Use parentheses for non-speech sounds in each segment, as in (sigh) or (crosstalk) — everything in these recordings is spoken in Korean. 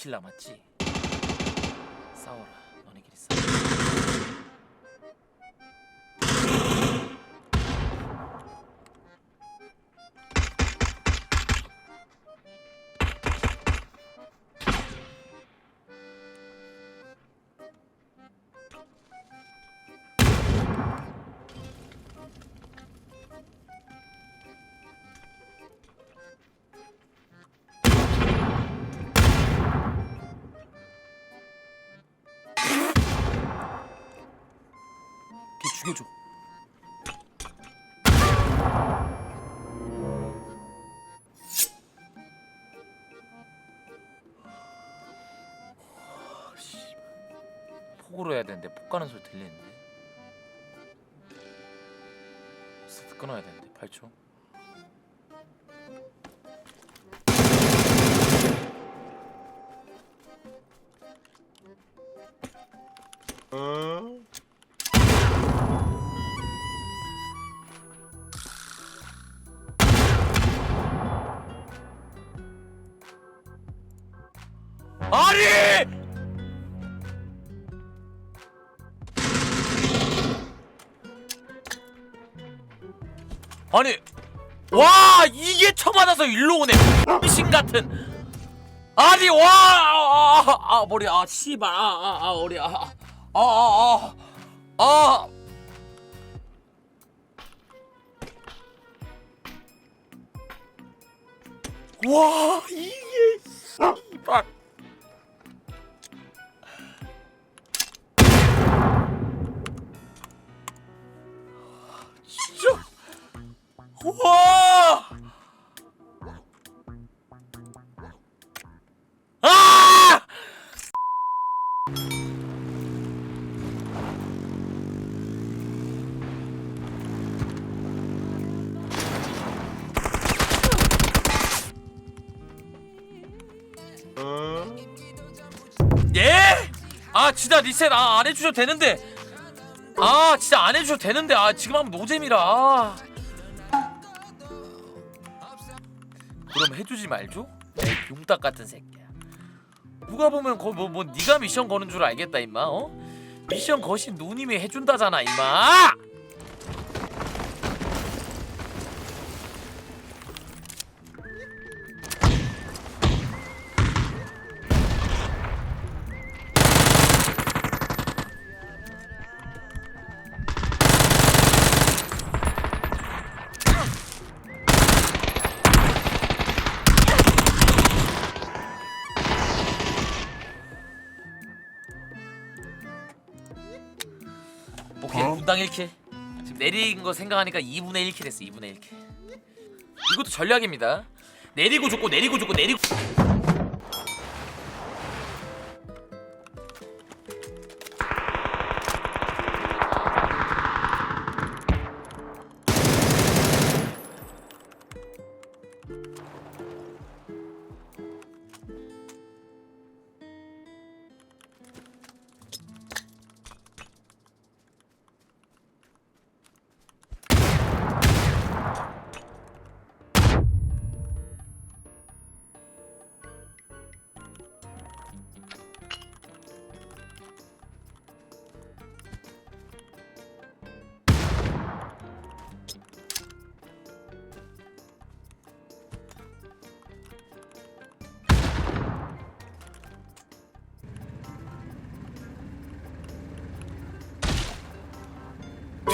2킬 남았지. 싸워라. 너네끼리 싸워. 씨발. 폭으로 해야 되는데 폭 가는 소리 들리는데. 스트 끊어야 되는데 8초. 아니 와 이게 쳐맞아서 일로 오네. 신 같은. 아니 와 아 아, 아, 머리 아 씨발 아아 아, 머리 아아아아 아, 아. 와 이게 씨발 아 진짜 리셋 아, 안 해주셔도 되는데 아 진짜 안 해주셔도 되는데 아 지금 하면 노잼이라 아. 그럼 해주지 말죠? 에이 용딱 같은 새끼야 누가 보면 거뭐 뭐 네가 미션 거는 줄 알겠다 임마 어? 미션 거신 누님이 해준다잖아 임마 분당 1킬. 지금 내린 거 생각하니까 2분의 1킬 했어 2분의 1킬. 이것도 전략입니다. 내리고 죽고 내리고 죽고 내리고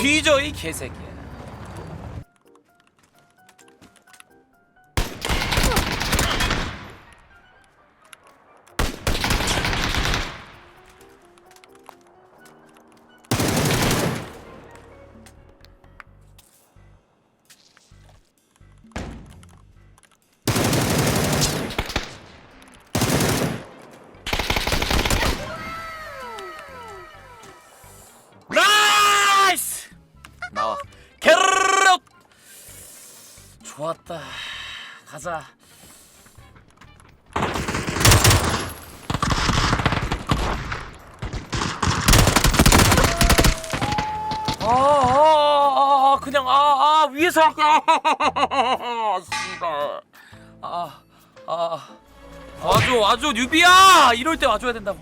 뒤져 이 개새끼 좋았다. 가자. 아, 아, 아 그냥 아, 아 위에서 할게 (laughs) 아, 아, 아, 와줘 와줘 뉴비야! 이럴 때 와줘야 된다고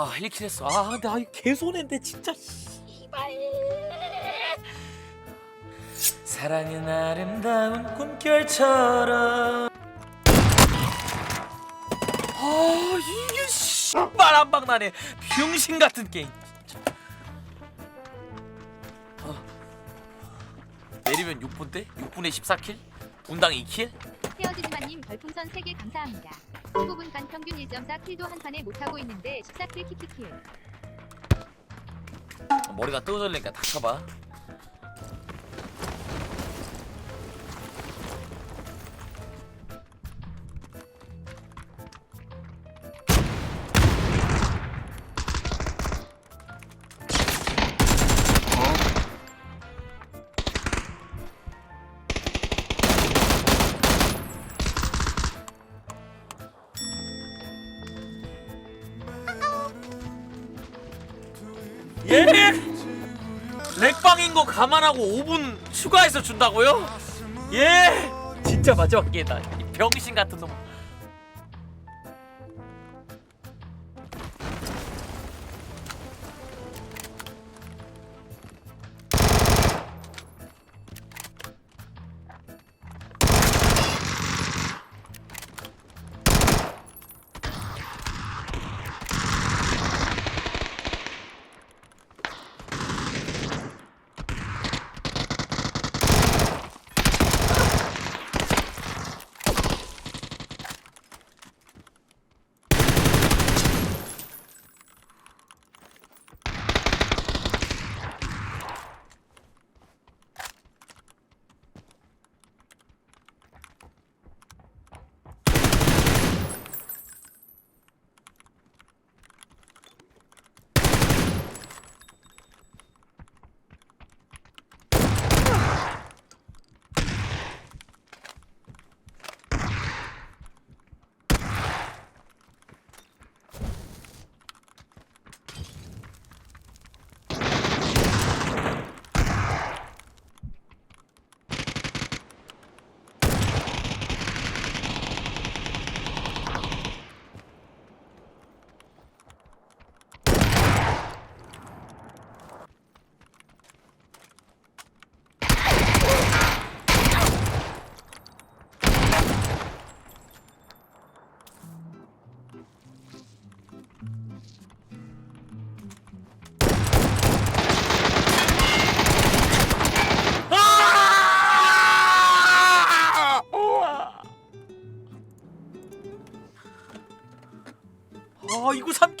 아 1킬 했어. 아 근데 아 개손해인데 진짜 씨발 사랑은 아름다운 꿈결처럼. 아 이게 씨발 한방 나네 병신 같은 게임. 내리면 6분 대? 6분에 14킬? 분당 2킬? 헤어지지마님 별풍선 3개 감사합니다. 15분간 평균 1.4 킬도 한 판에 못하고 있는데 14킬 키키킬. 머리가 뜨거워지니까 닥쳐봐 예? 렉방인 거 감안하고 5분 추가해서 준다고요? 예? 진짜 마지막 기회다 이 병신 같은 놈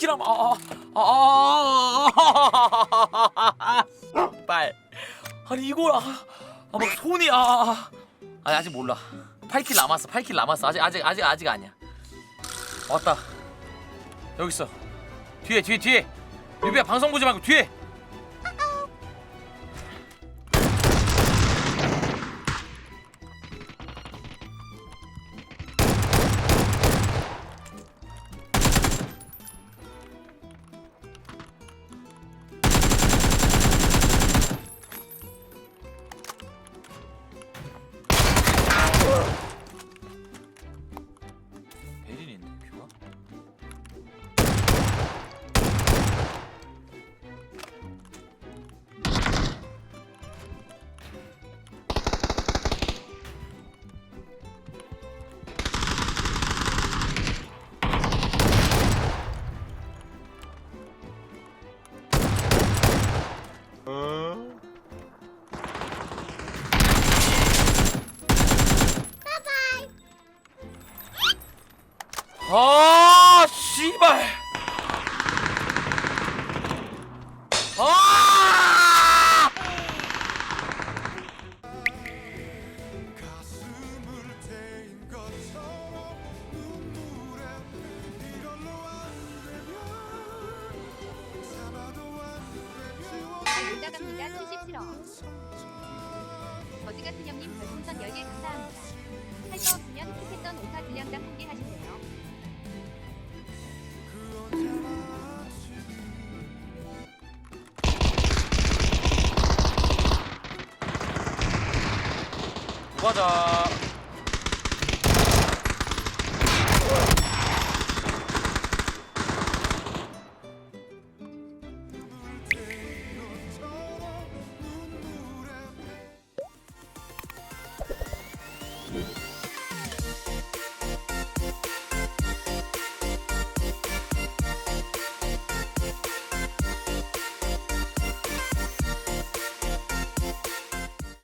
아 이거 3킬 하면 아아아아. 빨. 아니 이걸 아막 손이 아, 아 아니 아직 몰라. 8킬 남았어 8킬 남았어. 아직 아직 아직 아직 아니야. 왔다. 여기 있어. 뒤에 뒤에 뒤에. 유비야 방송 보지 말고 뒤에 아 씨발 가자